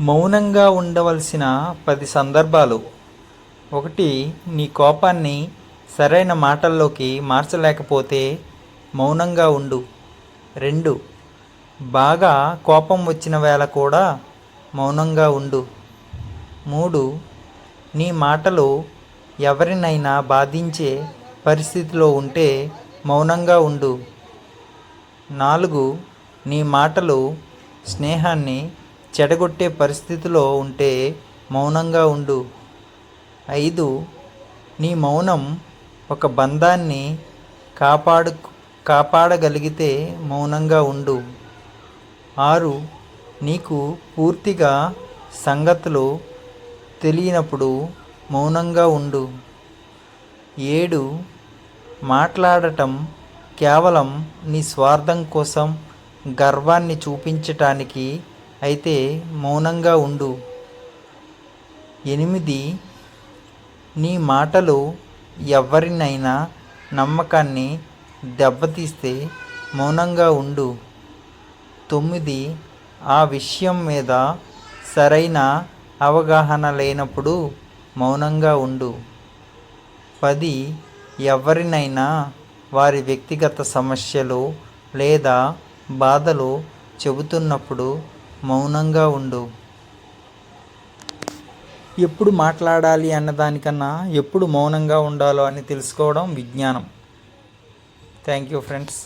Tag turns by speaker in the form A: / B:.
A: మౌనంగా ఉండవలసిన పది సందర్భాలు. ఒకటి నీ కోపాన్ని సరైన మాటల్లోకి మార్చలేకపోతే మౌనంగా ఉండు. రెండు బాగా కోపం వచ్చిన వేళ కూడా మౌనంగా ఉండు. మూడు నీ మాటలు ఎవరినైనా బాధించే పరిస్థితిలో ఉంటే మౌనంగా ఉండు. నాలుగు నీ మాటలు స్నేహాన్ని చెడగొట్టే పరిస్థితిలో ఉంటే మౌనంగా ఉండు. ఐదు నీ మౌనం ఒక బంధాన్ని కాపాడు కాపాడగలిగితే మౌనంగా ఉండు. ఆరు నీకు పూర్తిగా సంగతులు తెలియనప్పుడు మౌనంగా ఉండు. ఏడు మాట్లాడటం కేవలం నీ స్వార్థం కోసం గర్వాన్ని చూపించటానికి అయితే మౌనంగా ఉండు. ఎనిమిది నీ మాటలు ఎవరినైనా నమ్మకాన్ని దెబ్బతీస్తే మౌనంగా ఉండు. తొమ్మిది ఆ విషయం మీద సరైన అవగాహన లేనప్పుడు మౌనంగా ఉండు. పది ఎవరినైనా వారి వ్యక్తిగత సమస్యలు లేదా బాధలు చెబుతున్నప్పుడు మౌనంగా ఉండు. ఎప్పుడు మాట్లాడాలి అన్నదానికన్నా ఎప్పుడు మౌనంగా ఉండాలో అని తెలుసుకోవడం విజ్ఞానం. Thank you friends